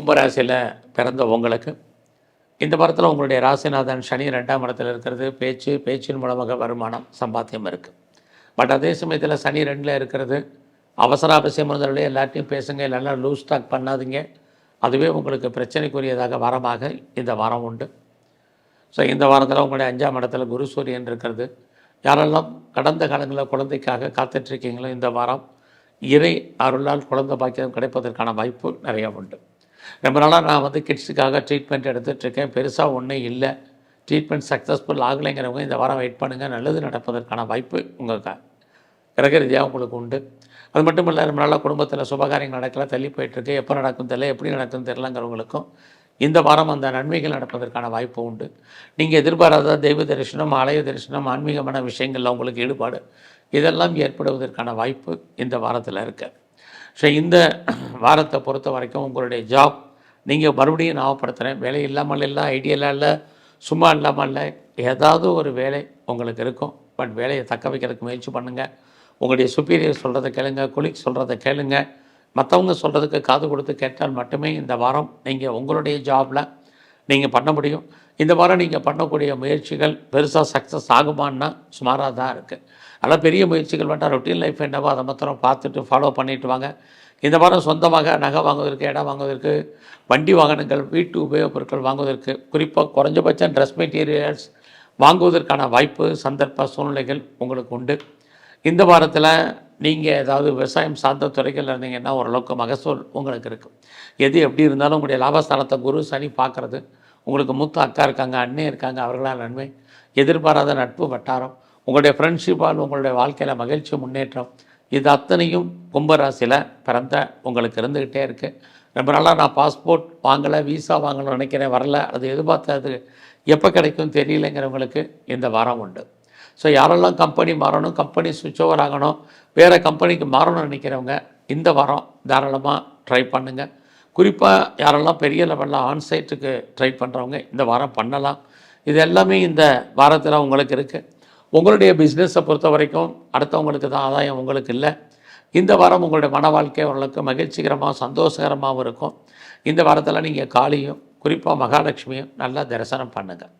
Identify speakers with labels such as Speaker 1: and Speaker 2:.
Speaker 1: கும்பராசியில் பிறந்த உங்களுக்கு. இந்த வாரத்தில் உங்களுடைய ராசிநாதன் சனி ரெண்டாம் இடத்துல இருக்கிறது. பேச்சு பேச்சின் மூலமாக வருமானம் சம்பாத்தியம் இருக்குது பட் அதே சமயத்தில் சனி ரெண்டில் இருக்கிறது. அவசர அவசியம் முதல்ல எல்லாத்தையும் பேசுங்க. இல்லைன்னா லூஸ் டாக் பண்ணாதீங்க. அதுவே உங்களுக்கு பிரச்சனைக்குரியதாக வாரமாக இந்த வாரம் உண்டு. ஸோ இந்த வாரத்தில் உங்களுடைய அஞ்சாம் இடத்துல குரு சூரியன் இருக்கிறது. யாரெல்லாம் கடந்த காலங்களில் குழந்தைக்காக காத்துட்ருக்கீங்களோ இந்த வாரம் இறை அருளால் குழந்தை பாக்கியம் கிடைப்பதற்கான வாய்ப்பு நிறையா உண்டு. ரொம்ப நாளாக நான் வந்து கிட்ஸுக்காக ட்ரீட்மெண்ட் எடுத்துகிட்ருக்கேன் பெருசாக ஒன்றும் இல்லை. ட்ரீட்மெண்ட் சக்ஸஸ்ஃபுல் ஆகலைங்கிறவங்க இந்த வாரம் வெயிட் பண்ணுங்கள் நல்லது நடப்பதற்கான வாய்ப்பு உங்கள் கிரக ரீதியாக உங்களுக்கு உண்டு. அது மட்டும் இல்லை ரொம்ப நாளாக குடும்பத்தில் சுபகாரியங்கள் நடக்கல தள்ளி போயிட்டுருக்கு எப்போ நடக்கும் தெரியல எப்படி நடக்கும் தெரிலங்கிறவங்களுக்கும் இந்த வாரம் அந்த நன்மைகள் நடப்பதற்கான வாய்ப்பு உண்டு. நீங்கள் எதிர்பாராத தெய்வ தரிசனம் ஆலய தரிசனம் ஆன்மீகமான விஷயங்களில் உங்களுக்கு ஈடுபாடு இதெல்லாம் ஏற்படுவதற்கான வாய்ப்பு இந்த வாரத்தில் இருக்குது ஸோ இந்த வாரத்தை பொறுத்த வரைக்கும் உங்களுடைய ஜாப் நீங்கள் மறுபடியும் ஞாபகப்படுத்துகிறேன் வேலை இல்லாமல் இல்லை ஐடியெல்லாம் இல்லை சும்மா இல்லாமல் இல்லை ஏதாவது ஒரு வேலை உங்களுக்கு இருக்கும். பட் வேலையை தக்க வைக்கிறதுக்கு முயற்சி பண்ணுங்கள் உங்களுடைய சுப்பீரியர் சொல்கிறத கேளுங்க குலிக் சொல்கிறத கேளுங்க. மற்றவங்க சொல்கிறதுக்கு காது கொடுத்து கேட்டால் மட்டுமே இந்த வாரம் நீங்கள் உங்களுடைய ஜாபில் நீங்கள் பண்ண முடியும். இந்த வாரம் நீங்கள் பண்ணக்கூடிய முயற்சிகள் பெருசாக சக்ஸஸ் ஆகுமான்னா சுமாராக தான் இருக்குது அதனால் பெரிய முயற்சிகள் வேண்டாம் ரொட்டீன் லைஃப் என்னவோ அதை மாத்திரம் பார்த்துட்டு ஃபாலோ பண்ணிட்டு வாங்க. இந்த வாரம் சொந்தமாக நகை வாங்குவதற்கு இடம் வாங்குவதற்கு வண்டி வாகனங்கள் வீட்டு உபயோகப் பொருட்கள் வாங்குவதற்கு குறிப்பாக குறைஞ்சபட்சம் ட்ரெஸ் மெட்டீரியல்ஸ் வாங்குவதற்கான வாய்ப்பு சந்தர்ப்ப சூழ்நிலைகள் உங்களுக்கு உண்டு. இந்த வாரத்தில் நீங்கள் ஏதாவது விவசாயம் சார்ந்த துறைகளில் இருந்தீங்கன்னா ஓரளவுக்கு மகசூல் உங்களுக்கு இருக்கும் எது எப்படி இருந்தாலும் உங்களுடைய லாபஸ்தானத்தை குரு சனி பார்க்குறது உங்களுக்கு மூத்த அக்கா இருக்காங்க அண்ணே இருக்காங்க அவர்களால் நன்மை. எதிர்பாராத நட்பு வட்டாரம். உங்களுடைய ஃப்ரெண்ட்ஷிப்பால் உங்களுடைய வாழ்க்கையில் மகிழ்ச்சி முன்னேற்றம். இது அத்தனையும் கும்பராசியில் பிறந்த உங்களுக்கு இருந்துக்கிட்டே இருக்குது ரொம்ப நாளாக நான் பாஸ்போர்ட் வாங்கலை விசா வாங்கணும்னு நினைக்கிறேன் வரல. அது எதிர்பார்த்தது எப்போ கிடைக்கும் தெரியலைங்கிறவங்களுக்கு இந்த வாரம் உண்டு. ஸோ யாரெல்லாம் கம்பெனி மாறணும் கம்பெனி சுவிட்ச் ஓவர் ஆகணும் வேறு கம்பெனிக்கு மாறணும்னு நினைக்கிறவங்க இந்த வாரம் தாராளமாக ட்ரை பண்ணுங்கள் குறிப்பாக யாரெல்லாம் பெரிய லெவலில் ஆன்சைட்டுக்கு ட்ரை பண்ணுறவங்க இந்த வாரம் பண்ணலாம். இது எல்லாமே இந்த வாரத்தில் உங்களுக்கு இருக்குது உங்களுடைய பிஸ்னஸை பொறுத்த வரைக்கும் அடுத்தவங்களுக்கு தான் ஆதாயம் உங்களுக்கு இல்லை. இந்த வாரம் உங்களுடைய மன வாழ்க்கை ஓரளவுக்கு மகிழ்ச்சிகரமாக சந்தோஷகரமாகவும் இருக்கும். இந்த வாரத்தில் நீங்கள் காளியும் குறிப்பாக மகாலட்சுமியும் நல்லா தரிசனம் பண்ணுங்கள்